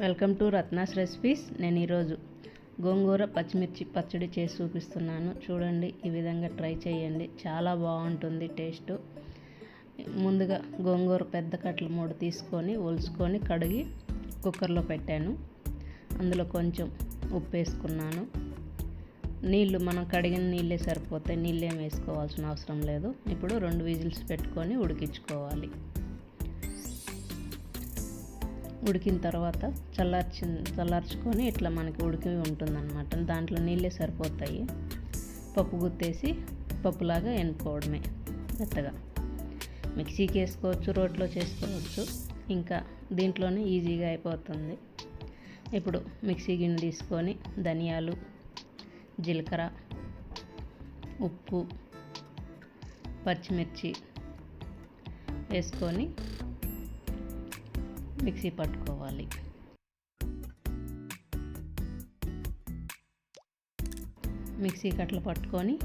Welcome to Ratna's recipes. నేను ఈరోజు గోంగూర పచ్చిమిర్చి పచ్చడి చేసి చూపిస్తున్నాను. చూడండి ఈ విధంగా ట్రై చేయండి. చాలా బాగుంటుంది టేస్ట్. ముందుగా గోంగూర పెద్ద కట్టలు మూడు తీసుకొని ఒలుచుకొని కడిగి కుక్కర్లో పెట్టాను. అందులో కొంచెం ఉప్పు వేసుకున్నాను. నీళ్ళు మనం కడిగిన నీళ్ళే సరిపోతాయి. నీళ్ళేం వేసుకోవాల్సిన అవసరం లేదు. ఇప్పుడు రెండు విజిల్స్ పెట్టుకొని ఉడికించుకోవాలి. ఉడికిన తర్వాత చల్లార్చి చల్లార్చుకొని ఇట్లా మనకి ఉడికి ఉంటుందన్నమాట. దాంట్లో నీళ్ళే సరిపోతాయి. పప్పు గుత్తేసి పప్పులాగా ఎన్నుకోవడమే మెత్తగా. మిక్సీకి వేసుకోవచ్చు రోట్లో చేసుకోవచ్చు. ఇంకా దీంట్లోనే ఈజీగా అయిపోతుంది. ఇప్పుడు మిక్సీ గిన్నె తీసుకొని ధనియాలు జీలకర్ర ఉప్పు పచ్చిమిర్చి వేసుకొని మిక్సీ పట్టుకోవాలి. మిక్సీ కట్టలు పట్టుకొని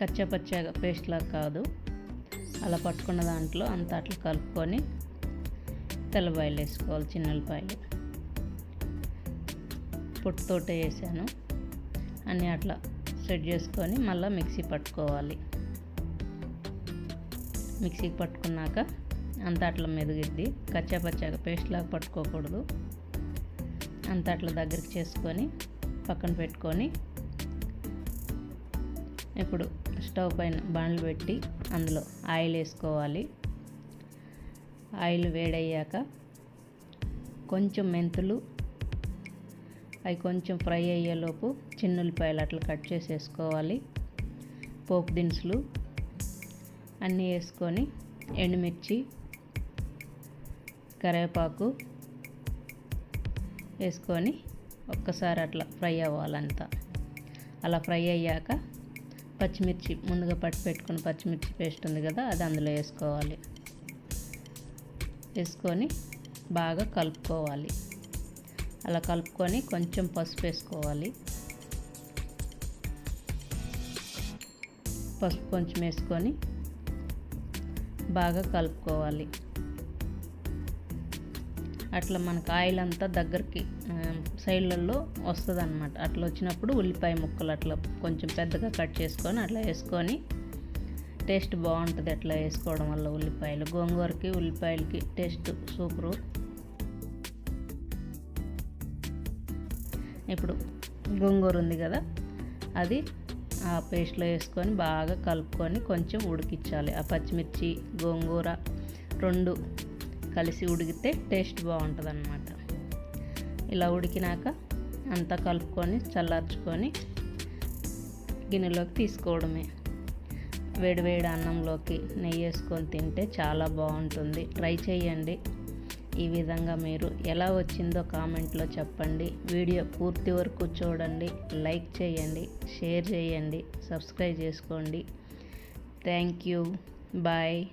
కచ్చపచ్చగా పేస్ట్లా కాదు. అలా పట్టుకున్న దాంట్లో అంత అట్లా కలుపుకొని తెల్లబాయలు వేసుకోవాలి చిన్నపాయలు పొట్టుతోటే వేసాను. అన్నీ అట్లా సెట్ చేసుకొని మళ్ళీ మిక్సీ పట్టుకోవాలి. మిక్సీకి పట్టుకున్నాక అంత అట్లా మెదిగిద్ది. కచ్చాపచ్చాగా పేస్ట్ లాగా పట్టుకోకూడదు. అంత అట్లా దగ్గరికి చేసుకొని పక్కన పెట్టుకొని ఇప్పుడు స్టవ్ పైన బండ్లు పెట్టి అందులో ఆయిల్ వేసుకోవాలి. ఆయిల్ వేడయ్యాక కొంచెం మెంతులు అవి కొంచెం ఫ్రై అయ్యేలోపు చిన్నుల్లిపాయలు అట్లా కట్ చేసేసుకోవాలి. పోపు దినుసులు అన్నీ వేసుకొని ఎండుమిర్చి కరివేపాకు వేసుకొని ఒక్కసారి అట్లా ఫ్రై అవ్వాలంతా. అలా ఫ్రై అయ్యాక పచ్చిమిర్చి ముందుగా పట్టి పెట్టుకున్న పచ్చిమిర్చి పేస్ట్ ఉంది కదా అది అందులో వేసుకోవాలి. వేసుకొని బాగా కలుపుకోవాలి. అలా కలుపుకొని కొంచెం పసుపు వేసుకోవాలి. పసుపు కొంచెం వేసుకొని బాగా కలుపుకోవాలి. అట్లా మనకు ఆయిల్ అంతా దగ్గరికి సైడ్లలో వస్తుంది అనమాట అట్లా వచ్చినప్పుడు ఉల్లిపాయ ముక్కలు అట్లా కొంచెం పెద్దగా కట్ చేసుకొని అట్లా వేసుకొని టేస్ట్ బాగుంటుంది అట్లా వేసుకోవడం వల్ల ఉల్లిపాయలు. గోంగూరకి ఉల్లిపాయలకి టేస్ట్ సూపరు. ఇప్పుడు గోంగూర ఉంది కదా అది ఆ పేస్ట్లో వేసుకొని బాగా కలుపుకొని కొంచెం ఉడికించాలి. ఆ పచ్చిమిర్చి గోంగూర రెండు కలిసి ఉడికితే టేస్ట్ బాగుంటుంది అన్నమాట ఇలా ఉడికినాక అంతా కలుపుకొని చల్లార్చుకొని గిన్నెలోకి తీసుకోవడమే. వేడివేడి అన్నంలోకి నెయ్యి వేసుకొని తింటే చాలా బాగుంటుంది. ట్రై చేయండి. ఈ విధంగా మీరు ఎలా వచ్చిందో కామెంట్లో చెప్పండి. వీడియో పూర్తి వరకు చూడండి. లైక్ చేయండి. షేర్ చేయండి. సబ్స్క్రైబ్ చేసుకోండి. Thank you. బాయ్.